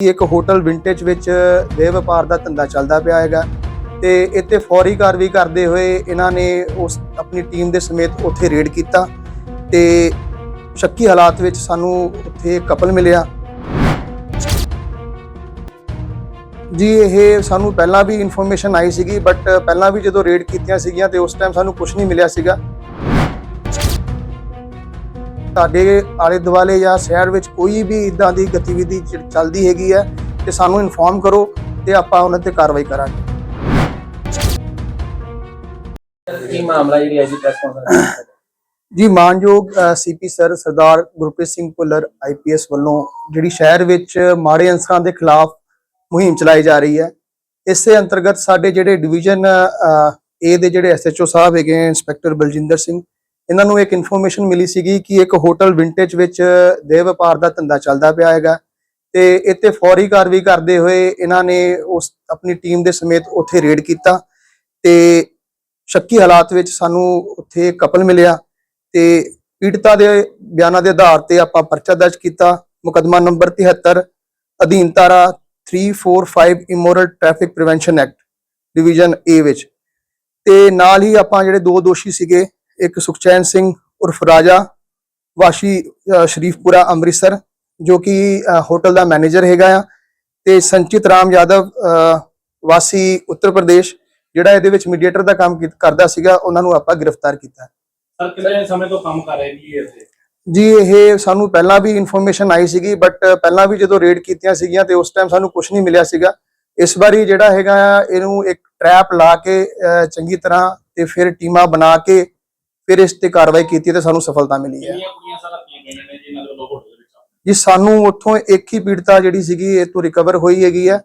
ਇੱਕ hotel vintage ਵਿੱਚ ਦੇਹ ਵਪਾਰ ਦਾ ਧੰਦਾ ਚੱਲਦਾ ਪਿਆ ਹੈਗਾ ਤੇ ਇੱਥੇ ਫੌਰੀ ਕਾਰਵਾਈ ਕਰਦੇ ਹੋਏ ਇਹਨਾਂ ਨੇ ਉਸ ਆਪਣੀ ਟੀਮ ਦੇ ਸਮੇਤ ਉੱਥੇ ਰੇਡ ਕੀਤਾ ਤੇ ਸ਼ੱਕੀ ਹਾਲਾਤ ਵਿੱਚ ਸਾਨੂੰ ਉੱਥੇ ਕਪਲ ਮਿਲਿਆ। ਜੀ, ਇਹ ਸਾਨੂੰ ਪਹਿਲਾਂ ਵੀ ਇਨਫੋਰਮੇਸ਼ਨ ਆਈ ਸੀਗੀ ਬਟ ਪਹਿਲਾਂ ਵੀ ਜਦੋਂ ਰੇਡ ਕੀਤੀਆਂ ਸੀਗੀਆਂ ਤੇ ਉਸ ਟਾਈਮ ਸਾਨੂੰ ਕੁਝ ਨਹੀਂ ਮਿਲਿਆ ਸੀਗਾ। ਤੁਹਾਡੇ ਆਲੇ ਦੁਆਲੇ ਜਾਂ ਸ਼ਹਿਰ ਵਿੱਚ ਕੋਈ ਵੀ ਇਦਾਂ ਦੀ ਗਤੀਵਿਧੀ ਚੱਲਦੀ ਹੈਗੀ ਹੈ ਤੇ ਸਾਨੂੰ ਇਨਫੋਰਮ ਕਰੋ ਤੇ ਆਪਾਂ ਉਹਨਾਂ ਤੇ ਕਾਰਵਾਈ ਕਰਾਂਗੇ। ਕੀ ਮਾਮਲਾ ਜਿਹੜੀ ਅੱਜ ਪ੍ਰੈਸ ਕਾਨਫਰੰਸ ਜੀ ਮਾਨਯੋਗ CP sir Sardar Gurpreet Singh Bhullar IPS ਵੱਲੋਂ ਜਿਹੜੀ ਸ਼ਹਿਰ ਵਿੱਚ ਮਾੜੇ ਅੰਸਰਾਂ ਦੇ ਖਿਲਾਫ ਮੁਹਿੰਮ ਚਲਾਈ ਜਾ ਰਹੀ ਹੈ। ਇਸੇ ਅੰਤਰਗਤ ਸਾਡੇ ਜਿਹੜੇ ਡਿਵੀਜ਼ਨ ਏ ਦੇ ਜਿਹੜੇ ਐਸਐਚਓ ਸਾਹਿਬ ਹੈਗੇ ਇੰਸਪੈਕਟਰ ਬਲਜਿੰਦਰ ਸਿੰਘ ਇਹਨਾਂ ਨੂੰ ਇੱਕ ਇਨਫੋਰਮੇਸ਼ਨ ਮਿਲੀ ਸੀਗੀ ਕਿ ਇੱਕ ਹੋਟਲ ਵਿੰਟੇਜ ਵਿੱਚ ਦੇਹ ਵਪਾਰ ਦਾ ਧੰਦਾ ਚੱਲਦਾ ਪਿਆ ਹੈਗਾ ਤੇ ਇੱਥੇ ਫੌਰੀ ਕਾਰਵਾਈ ਕਰਦੇ ਹੋਏ ਇਹਨਾਂ ਨੇ ਉਸ, ਆਪਣੀ ਟੀਮ ਦੇ ਸਮੇਤ ਉੱਥੇ ਰੇਡ ਕੀਤਾ ਤੇ ਸ਼ੱਕੀ ਹਾਲਾਤ ਵਿੱਚ ਸਾਨੂੰ ਉੱਥੇ ਕਪਲ ਮਿਲਿਆ ਤੇ ਪੀੜਤਾ ਦੇ ਬਿਆਨਾਂ ਦੇ ਆਧਾਰ ਤੇ ਆਪਾਂ ਪਰਚਾ ਦਰਜ ਕੀਤਾ, ਮੁਕਦਮਾ ਨੰਬਰ 73 ਅਧੀਨ ਧਾਰਾ 345 immoral traffic prevention act division A ਵਿੱਚ। ਤੇ ਨਾਲ ਹੀ ਆਪਾਂ ਜਿਹੜੇ ਦੋ ਦੋਸ਼ੀ ਸੀਗੇ ਇੱਕ ਸੁਖਚੈਨ ਸਿੰਘ ਉਰਫ ਰਾਜਾ ਵਾਸ਼ੀ ਸ਼ਰੀਫਪੁਰਾ ਅੰਮ੍ਰਿਤਸਰ ਜੋ ਕਿ ਹੋਟਲ ਦਾ ਮੈਨੇਜਰ ਹੈਗਾ ਆ ਤੇ ਸੰਚਿਤ ਰਾਮ ਯਾਦਵ ਵਾਸੀ ਉੱਤਰ ਪ੍ਰਦੇਸ਼ ਜਿਹੜਾ ਇਹਦੇ ਵਿੱਚ ਮੀਡੀਏਟਰ ਦਾ ਕੰਮ ਕਰਦਾ ਸੀਗਾ ਉਹਨਾਂ ਨੂੰ ਆਪਾਂ ਗ੍ਰਿਫਤਾਰ ਕੀਤਾ। ਸਰ ਕਿੰਨੇ ਸਮੇਂ ਤੋਂ ਕੰਮ ਕਰ ਰਹੇ ਜੀ ਇੱਥੇ? ਜੀ ਇਹ ਸਾਨੂੰ ਪਹਿਲਾਂ ਵੀ ਇਨਫੋਰਮੇਸ਼ਨ ਆਈ ਸੀਗੀ ਬਟ ਪਹਿਲਾਂ ਵੀ ਜਦੋਂ ਰੇਡ ਕੀਤੀਆਂ ਸੀਗੀਆਂ ਤੇ ਉਸ ਟਾਈਮ ਸਾਨੂੰ ਕੁਝ ਨਹੀਂ ਮਿਲਿਆ ਸੀਗਾ। ਇਸ ਵਾਰੀ ਜਿਹੜਾ ਹੈਗਾ ਇਹਨੂੰ ਇੱਕ ਟ੍ਰੈਪ ਲਾ ਕੇ ਚੰਗੀ ਤਰ੍ਹਾਂ ਤੇ ਫਿਰ ਟੀਮਾਂ ਬਣਾ ਕੇ ਫਿਰ ਇਸ ਤੇ ਕਾਰਵਾਈ ਕੀਤੀ ਤੇ ਸਾਨੂੰ ਸਫਲਤਾ ਮਿਲੀ ਹੈ। ਕਿੰਨੀਆਂ ਕੁੜੀਆਂ ਸਰ ਰੱਖੀਆਂ ਗਈਆਂ ਨੇ ਜਿਨ੍ਹਾਂ ਦੇ ਵੱਲੋਂ ਹੋਟਲ ਵਿੱਚ? ਜੀ ਸਾਨੂੰ ਉੱਥੋਂ ਇੱਕ ਹੀ ਪੀੜਤਾ ਜਿਹੜੀ ਸੀਗੀ ਇਹ ਤੋਂ ਰਿਕਵਰ ਹੋਈ ਹੈਗੀ ਹੈ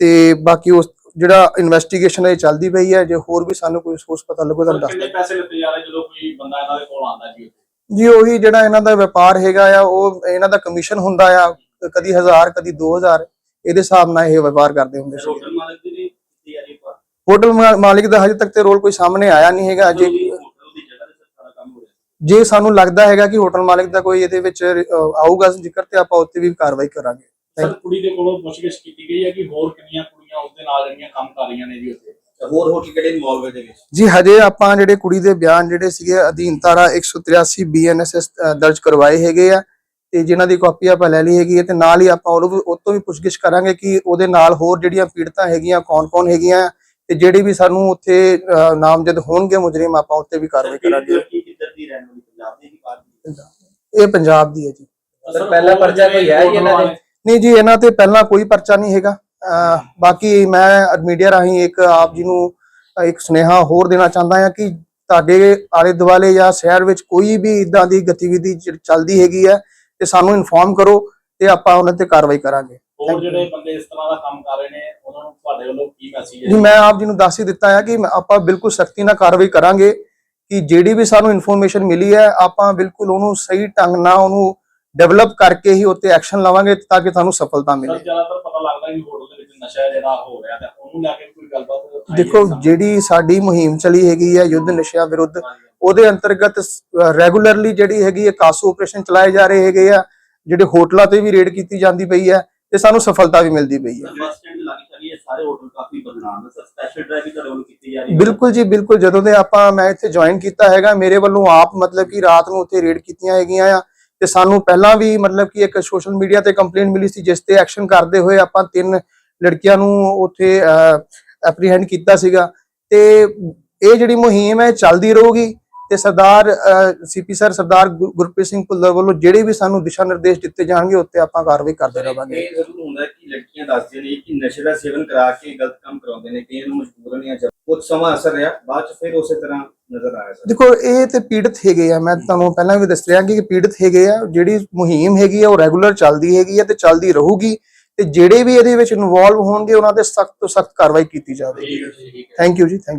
ਤੇ ਬਾਕੀ ਉਸ ਜਿਹੜਾ ਇਨਵੈਸਟੀਗੇਸ਼ਨ ਇਹ ਚੱਲਦੀ ਪਈ ਹੈ ਜੇ ਹੋਰ ਵੀ ਸਾਨੂੰ ਕੋਈ ਸੋਰਸ ਪਤਾ ਲੱਗੋ ਸਰ ਦੱਸ ਕਿੰਨੇ ਪੈਸੇ ਲਿੱਤੇ ਜਾ ਰਹੇ ਜਦੋਂ ਕੋਈ ਬੰਦਾ ਇਹਨਾਂ ਦੇ ਕੋਲ ਆਉਂਦਾ ਜੀ ਜੀ ਉਹੀ ਜਿਹੜਾ ਇਹਨਾਂ ਦਾ ਵਪਾਰ ਹੈਗਾ ਆ ਉਹ ਇਹਨਾਂ ਦਾ ਕਮਿਸ਼ਨ ਹੁੰਦਾ ਆ ਕਦੀ 1000 ਕਦੀ 2000 ਇਹਦੇ ਹਿਸਾਬ ਨਾਲ ਇਹ ਵਪਾਰ ਕਰਦੇ ਹੁੰਦੇ ਸੀ ਹੋਟਲ ਮਾਲਕ ਦੀ ਵੀ ਤਿਆਰੀ ਪਰ ਹੋਟਲ ਮਾ- ਮਾਲਿਕ ਦਾ ਹਜੇ ਤੱਕ ਤੇ ਰੋਲ ਕੋਈ ਸਾਹਮਣੇ ਆਇਆ ਨਹੀਂ ਹੈਗਾ ਜੇ ਹੋਟਲ ਦੀ ਜਗ੍ਹਾ ਤੇ ਸਰ ਸਾਰਾ ਕੰਮ ਹੋ ਰਿਹਾ ਜੇ ਸਾਨੂੰ ਲੱਗਦਾ ਹੈਗਾ ਕਿ ਹੋਟਲ ਮਾਲਿਕ ਦਾ ਕੋਈ ਇਹਦੇ ਵਿੱਚ ਆਊਗਾ ਜ਼ਿਕਰ ਤੇ ਆਪਾਂ ਉੱਤੇ ਵੀ ਕਾਰਵਾਈ ਕਰਾਂਗੇ। ਸਰ ਕੁੜੀ ਦੇ ਕੋਲੋਂ ਪੁੱਛਗਿੱਛ ਕੀਤੀ ਗਈ ਹੈ ਕਿ ਹੋਰ ਕਿੰਨੀਆਂ ਕੁੜੀਆਂ ਉਸ ਦੇ ਨਾਲ ਜਿਹੜੀਆਂ ਕੰਮ ਕਰ ਰਹੀਆਂ ਨੇ ਜੀ ਉੱਥੇ? ਹੋਰ ਹੋਟਲ ਕਿਹੜੇ ਇਨਵੋਲਵ ਦੇ ਵਿੱਚ ਜੀ ਹਜੇ ਆਪਾਂ ਜਿਹੜੇ ਕੁੜੀ ਦੇ ਬਿਆਨ ਜਿਹੜੇ ਸੀਗੇ ਅਧੀਨ ਧਾਰਾ 183 ਬੀਐਨਐਸਐਸ ਦਰਜ ਕਰਵਾਏ ਹੈਗੇ ਆ ਤੇ ਜਿਨ੍ਹਾਂ ਦੀ ਕਾਪੀ ਆਪਾਂ ਲੈ ਲਈ ਹੈਗੀ ਹੈ ਤੇ ਨਾਲ ਹੀ ਆਪਾਂ ਉਹ ਤੋਂ ਵੀ ਪੁੱਛਗਿੱਛ ਕਰਾਂਗੇ ਕਿ ਉਹਦੇ ਨਾਲ ਹੋਰ ਜਿਹੜੀਆਂ ਪੀੜਤਾਂ ਹੈਗੀਆਂ ਕੌਣ-ਕੌਣ ਹੈਗੀਆਂ ਤੇ ਜਿਹੜੀ ਵੀ ਸਾਨੂੰ ਉੱਥੇ ਨਾਮਜ਼ਦ ਹੋਣਗੇ ਮੁਜਰਮ ਆਪਾਂ ਉੱਤੇ ਵੀ ਕਾਰਵਾਈ ਕਰਾਂਗੇ ਲੜਕੀ ਕਿੱਧਰ ਦੀ ਰਹਿਣ ਵਾਲੀ ਪੰਜਾਬ ਦੀ ਹੀ ਬਾਹਰ ਦੀ ਇਹ ਪੰਜਾਬ ਦੀ ਹੈ ਜੀ। ਸਰ, ਪਹਿਲਾ ਪਰਚਾ ਕੋਈ ਹੈ ਜੀ ਇਹਨਾਂ ਦੇ? ਨਹੀਂ ਜੀ ਇਹਨਾਂ ਤੇ ਪਹਿਲਾਂ ਕੋਈ ਪਰਚਾ ਨਹੀਂ ਹੈਗਾ। ਬਾਕੀ ਮੈਂ ਮੀਡੀਆ ਰਾਹੀਂ ਇੱਕ ਆਪ ਜੀ ਨੂੰ ਇੱਕ ਸੁਨੇਹਾ ਹੋਰ ਦੇਣਾ ਚਾਹੁੰਦਾ ਹਾਂ ਕਿ ਤੁਹਾਡੇ ਆਲੇ ਦੁਆਲੇ ਜਾਂ ਸ਼ਹਿਰ ਵਿੱਚ ਕੋਈ ਵੀ ਇਦਾਂ ਦੀ ਗਤੀਵਿਧੀ ਚੱਲਦੀ ਹੈਗੀ ਹੈ ਤੇ ਸਾਨੂੰ ਇਨਫੋਰਮ ਕਰੋ ਤੇ ਆਪਾਂ ਉਹਨਾਂ ਤੇ ਕਾਰਵਾਈ ਕਰਾਂਗੇ। ਹੋਰ ਜਿਹੜੇ ਬੰਦੇ ਇਸ ਤਰ੍ਹਾਂ ਦਾ ਕੰਮ ਕਰ ਰਹੇ ਨੇ ਉਹਨਾਂ ਨੂੰ ਤੁਹਾਡੇ ਵੱਲੋਂ ਕੀ ਮੈਸੇਜ ਹੈ? ਜੀ ਮੈਂ ਆਪ ਜੀ ਨੂੰ ਦੱਸ ਹੀ ਦਿੱਤਾ ਹੈ ਕਿ ਆਪਾਂ ਬਿਲਕੁਲ ਸਖਤੀ ਨਾਲ ਕਾਰਵਾਈ ਕਰਾਂਗੇ। ਕਿ ਜਿਹੜੀ ਵੀ ਸਾਨੂੰ ਇਨਫੋਰਮੇਸ਼ਨ ਮਿਲੀ ਹੈ ਆਪਾਂ ਬਿਲਕੁਲ ਉਹਨੂੰ ਸਹੀ ਢੰਗ ਨਾਲ ਉਹਨੂੰ ਡਿਵੈਲਪ ਕਰਕੇ ਹੀ ਉੱਤੇ ਐਕਸ਼ਨ ਲਵਾਂਗੇ ਤਾਂ ਕਿ ਤੁਹਾਨੂੰ ਸਫਲਤਾ ਮਿਲੇ। ਜ਼ਿਆਦਾਤਰ ਪਤਾ ਲੱਗਦਾ ਕਿ ਹੋਟਲ ਦੇ ਵਿੱਚ ਨਸ਼ਾ ਜਿਹੜਾ ਹੋ ਰਿਹਾ ਤੇ ਉਹਨੂੰ ਲੈ ਕੇ ਕੋਈ ਗੱਲਬਾਤ ਆਈ ਹੈ ਦੇਖੋ? ਜਿਹੜੀ ਸਾਡੀ ਮੁਹਿੰਮ ਚਲੀ ਹੈਗੀ ਹੈ ਯੁੱਧ ਨਸ਼ਿਆਂ ਵਿਰੁੱਧ ਉਹਦੇ ਅੰਤਰਗਤ ਰੈਗੂਲਰਲੀ ਜਿਹੜੀ ਹੈਗੀ ਹੈ ਕਾਸੂ ਆਪਰੇਸ਼ਨ ਚਲਾਏ ਜਾ ਰਹੇ ਹੈਗੇ ਆ ਜਿਹੜੇ ਹੋਟਲਾਂ ਤੇ ਵੀ ਰੇਡ ਕੀਤੀ ਜਾਂਦੀ ਪਈ ਹੈ ਤੇ ਸਾਨੂੰ ਸਫਲਤਾ ਵੀ ਮਿਲਦੀ ਪਈ ਹੈ ਬੱਸ ਸਟੈਂਡ ਲੱਗ ਚੱਲੀ ਹੈ ਸਾਰੇ ਹੋਟਲ ਕਾਫੀ ਬਦਨਾਮ ਹੈ ਸਰ ਸਪੈਸ਼ਲ ਡਰਾਈਵ ਵੀ ਤੁਹਾਡੇ ਵੱਲੋਂ ਕੀਤੀ ਜਾ ਰਹੀ ਹੈ। ਬਿਲਕੁਲ ਜੀ ਬਿਲਕੁਲ। ਜਦੋਂ ਦੇ ਆਪਾਂ ਮੈਂ ਇੱਥੇ ਜੁਆਇਨ ਕੀਤਾ ਹੈਗਾ ਮੇਰੇ ਵੱਲੋਂ ਆਪ ਮਤਲਬ ਕਿ ਰਾਤ ਨੂੰ ਉੱਥੇ ਰੇਡ ਕੀਤੀਆਂ ਹੈਗੀਆਂ ਆ। ਤੇ ਸਾਨੂੰ ਪਹਿਲਾਂ ਵੀ ਮਤਲਬ ਕਿ ਇੱਕ ਸੋਸ਼ਲ ਮੀਡੀਆ ਤੇ ਕੰਪਲੇਂਟ ਮਿਲੀ ਸੀ ਜਿਸ ਤੇ ਐਕਸ਼ਨ ਕਰਦੇ ਹੋਏ ਆਪਾਂ ਤਿੰਨ ਲੜਕੀਆਂ ਨੂੰ ਉੱਥੇ ਐਪਰੀਹੈਂਡ ਕੀਤਾ ਸੀਗਾ। ਤੇ ਇਹ ਜਿਹੜੀ ਮੁਹਿੰਮ ਹੈ ਚੱਲਦੀ ਰਹੂਗੀ। ਤੇ ਸਰਦਾਰ ਸੀਪੀ ਸਰ ਸਰਦਾਰ ਗੁਰ- ਗੁਰਪ੍ਰੀਤ ਸਿੰਘ ਭੁੱਲਰ ਵੱਲੋਂ ਜਿਹੜੇ ਵੀ ਸਾਨੂੰ ਦਿਸ਼ਾ ਨਿਰਦੇਸ਼ ਦਿੱਤੇ ਜਾਣਗੇ ਉੱਤੇ ਆਪਾਂ ਕਾਰਵਾਈ ਕਰਦੇ ਰਹਾਂਗੇ ਇਹ ਜ਼ਰੂਰ ਹੁੰਦਾ ਲੜਕੀਆਂ ਦੱਸਦੀਆਂ ਨੇ ਕਿ ਨਸ਼ੇ ਦਾ ਸੇਵਨ ਕਰਾ ਕੇ ਗਲਤ ਕੰਮ ਕਰਾਉਂਦੇ ਨੇ ਕਈਆਂ ਨੂੰ ਮਜਬੂਰਨ ਜਾਂ ਕੁਝ ਸਮਾਂ ਅਸਰ ਰਿਹਾ ਬਾਅਦ ਚ ਫਿਰ ਉਸੇ ਤਰ੍ਹਾਂ ਨਜ਼ਰ ਆਇਆ ਸਰ ਦੇਖੋ ਇਹ ਤੇ ਪੀੜਤ ਹੈਗੇ ਆ ਮੈਂ ਤੁਹਾਨੂੰ ਪਹਿਲਾਂ ਵੀ ਦੱਸ ਰਿਹਾ ਕਿ ਪੀੜਤ ਹੈਗੇ ਆ ਜਿਹੜੀ ਮੁਹਿੰਮ ਹੈਗੀ ਆ ਉਹ ਰੈਗੂਲਰ ਚੱਲਦੀ ਹੈਗੀ ਆ ਤੇ ਚੱਲਦੀ ਰਹੂਗੀ ਤੇ ਜਿਹੜੇ ਵੀ ਇਹਦੇ ਵਿੱਚ ਇਨਵੋਲਵ ਹੋਣਗੇ ਉਹਨਾਂ ਤੇ ਸਖਤ ਤੋਂ ਸਖਤ ਕਾਰਵਾਈ ਕੀਤੀ ਜਾਵੇਗੀ। ਥੈਂਕ ਯੂ ਜੀ ਥੈਂਕ